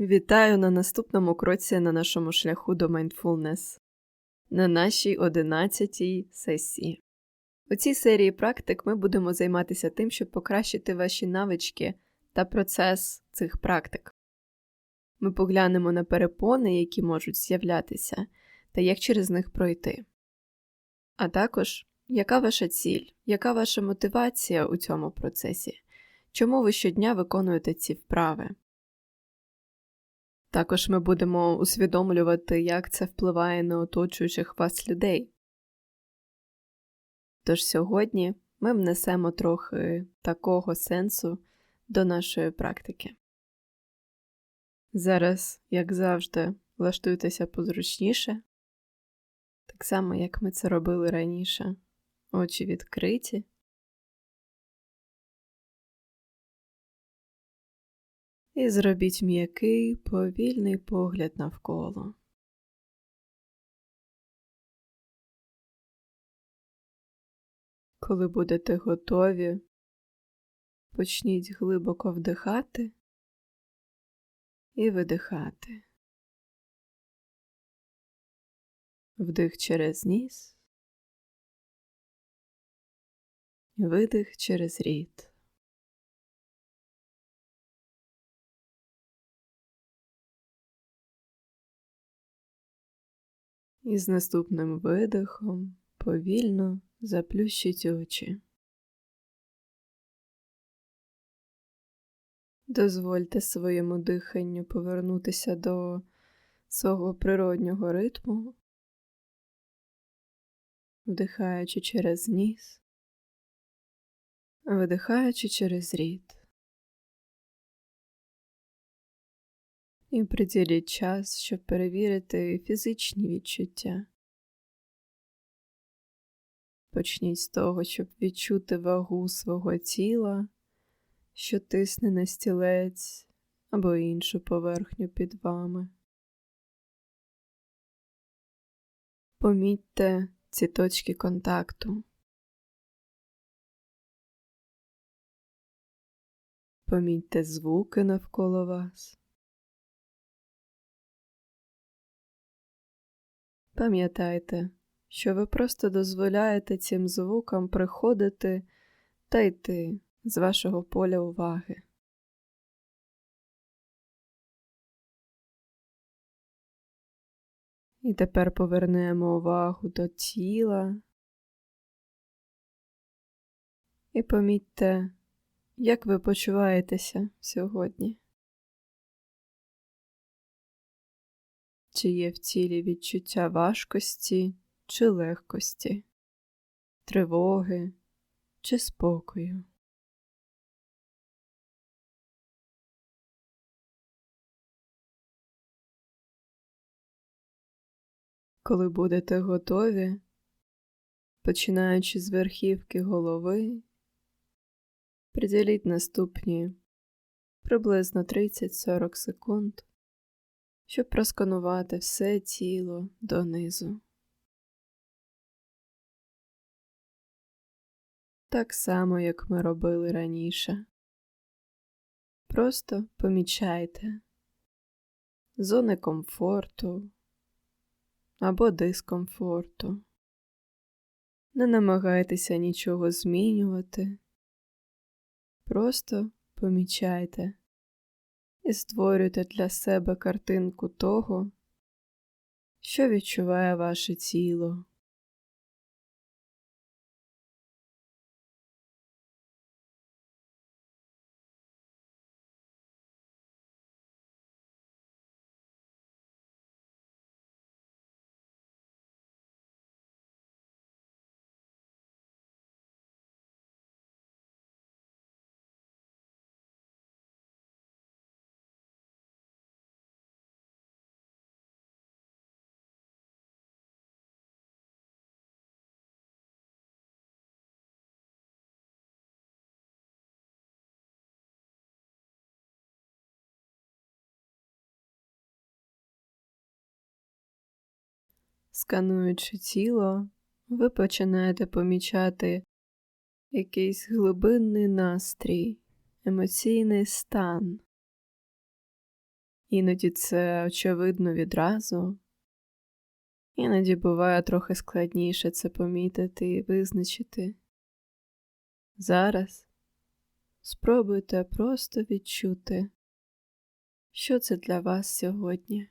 Вітаю на наступному кроці на нашому шляху до Mindfulness, на нашій одинадцятій сесії. У цій серії практик ми будемо займатися тим, щоб покращити ваші навички та процес цих практик. Ми поглянемо на перепони, які можуть з'являтися, та як через них пройти. А також, яка ваша ціль, яка ваша мотивація у цьому процесі, чому ви щодня виконуєте ці вправи. Також ми будемо усвідомлювати, як це впливає на оточуючих вас людей. Тож сьогодні ми внесемо трохи такого сенсу до нашої практики. Зараз, як завжди, влаштуйтеся позручніше, так само, як ми це робили раніше, очі відкриті. І зробіть м'який повільний погляд навколо. Коли будете готові, почніть глибоко вдихати і видихати. Вдих через ніс, видих через рід. І з наступним видихом повільно заплющіть очі. Дозвольте своєму диханню повернутися до свого природнього ритму, вдихаючи через ніс, видихаючи через рід. І приділіть час, щоб перевірити фізичні відчуття. Почніть з того, щоб відчути вагу свого тіла, що тисне на стілець або іншу поверхню під вами. Помітьте ці точки контакту. Помітьте звуки навколо вас. Пам'ятайте, що ви просто дозволяєте цим звукам приходити та йти з вашого поля уваги. І тепер повернемо увагу до тіла і помітьте, як ви почуваєтеся сьогодні. Чи є в тілі відчуття важкості чи легкості, тривоги чи спокою? Коли будете готові, починаючи з верхівки голови, приділіть наступні приблизно 30-40 секунд щоб просканувати все тіло донизу. Так само, як ми робили раніше. Просто помічайте зони комфорту або дискомфорту. Не намагайтеся нічого змінювати, просто помічайте і створюйте для себе картинку того, що відчуває ваше тіло. Скануючи тіло, ви починаєте помічати якийсь глибинний настрій, емоційний стан. Іноді це очевидно відразу, іноді буває трохи складніше це помітити і визначити. Зараз спробуйте просто відчути, що це для вас сьогодні.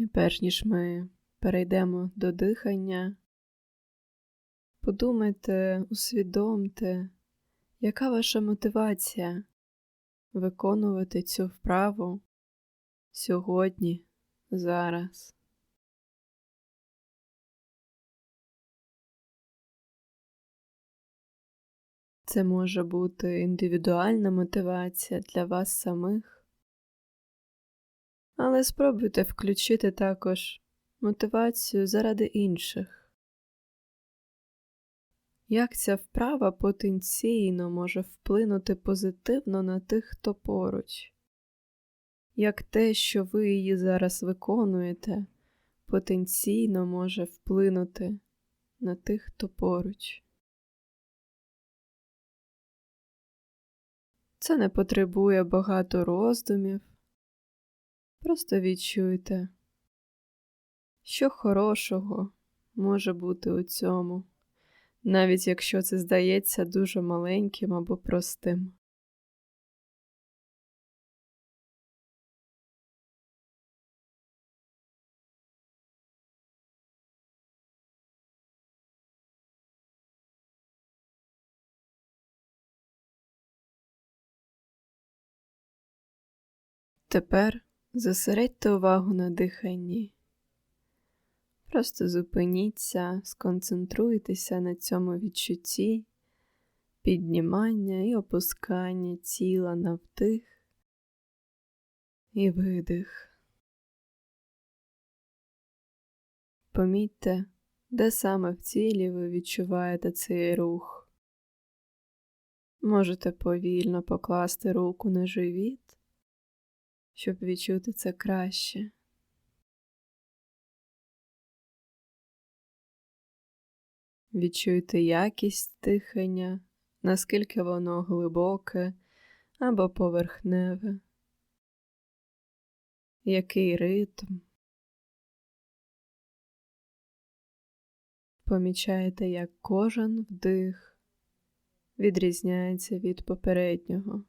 І перш ніж ми перейдемо до дихання, подумайте, усвідомте, яка ваша мотивація виконувати цю вправу сьогодні, зараз. Це може бути індивідуальна мотивація для вас самих, але спробуйте включити також мотивацію заради інших. Як ця вправа потенційно може вплинути позитивно на тих, хто поруч, як те, що ви її зараз виконуєте, потенційно може вплинути на тих, хто поруч. Це не потребує багато роздумів. Просто відчуйте, що хорошого може бути у цьому, навіть якщо це здається дуже маленьким або простим. Тепер зосередьте увагу на диханні. Просто зупиніться, сконцентруйтеся на цьому відчутті, піднімання і опускання тіла на вдих і видих. Помітьте, де саме в тілі ви відчуваєте цей рух. Можете повільно покласти руку на живіт щоб відчути це краще. Відчуйте якість дихання, наскільки воно глибоке або поверхневе, який ритм. Помічаєте, як кожен вдих відрізняється від попереднього.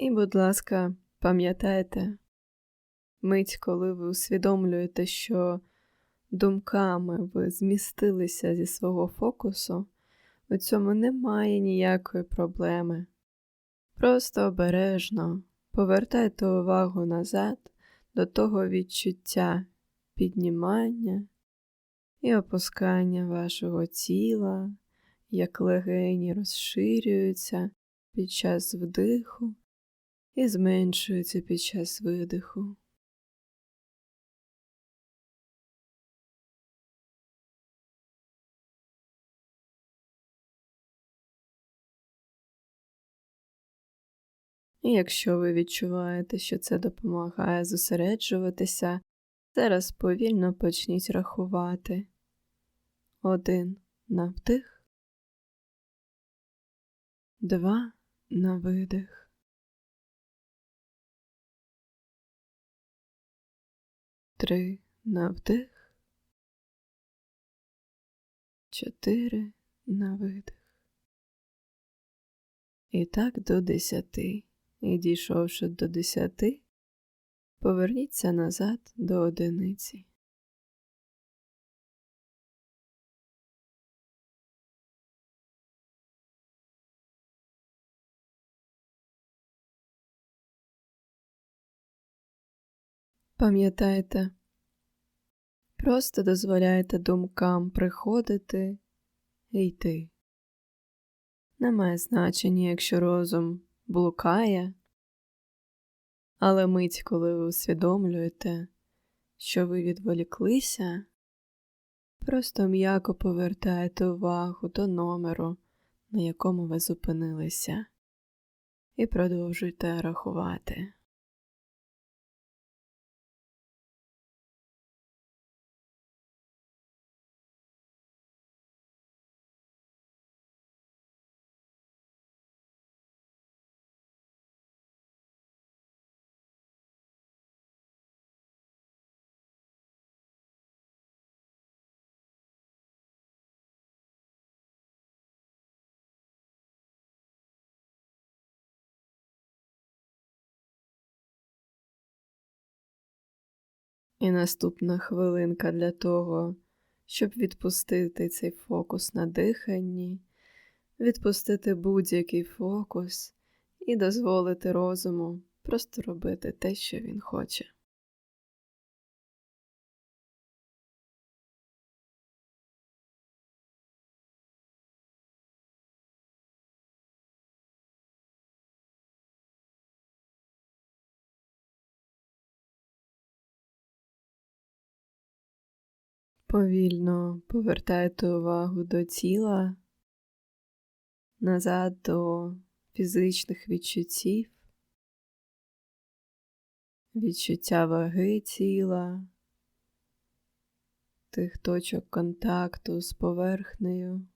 І, будь ласка, пам'ятайте, мить, коли ви усвідомлюєте, що думками ви змістилися зі свого фокусу, у цьому немає ніякої проблеми. Просто обережно повертайте увагу назад до того відчуття піднімання і опускання вашого тіла, як легені розширюються під час вдиху і зменшується під час видиху. Якщо ви відчуваєте, що це допомагає зосереджуватися, зараз повільно почніть рахувати один на вдих, два на видих. Три на вдих, чотири на видих. І так до десяти. І дійшовши до десяти, поверніться назад до одиниці. Пам'ятайте, просто дозволяйте думкам приходити і йти. Немає значення, якщо розум блукає, але мить, коли ви усвідомлюєте, що ви відволіклися, просто м'яко повертаєте увагу до номеру на якому ви зупинилися, і продовжуйте рахувати. І наступна хвилинка для того, щоб відпустити цей фокус на диханні, відпустити будь-який фокус і дозволити розуму просто робити те, що він хоче. Повільно повертайте увагу до тіла, назад до фізичних відчуттів, відчуття ваги тіла, тих точок контакту з поверхнею.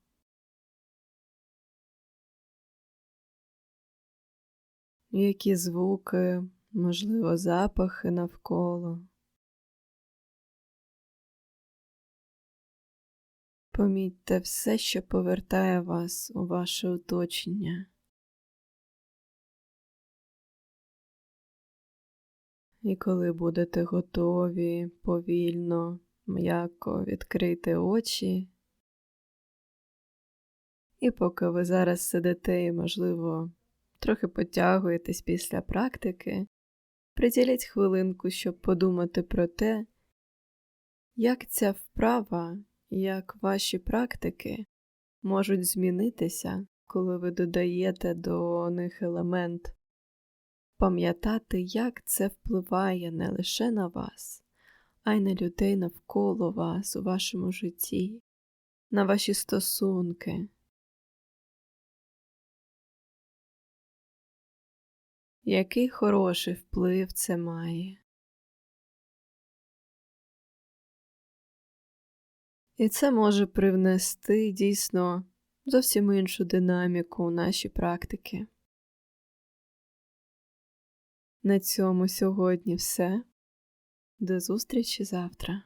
Які звуки, можливо, запахи навколо. Помітьте все, що повертає вас у ваше оточення. І коли будете готові повільно, м'яко відкрити очі, і поки ви зараз сидите і, можливо, трохи потягуєтесь після практики, приділіть хвилинку, щоб подумати про те, як ця вправа як ваші практики можуть змінитися, коли ви додаєте до них елемент, пам'ятати, як це впливає не лише на вас, а й на людей навколо вас у вашому житті, на ваші стосунки. Який хороший вплив це має? І це може привнести дійсно зовсім іншу динаміку у наші практики. На цьому сьогодні все. До зустрічі завтра.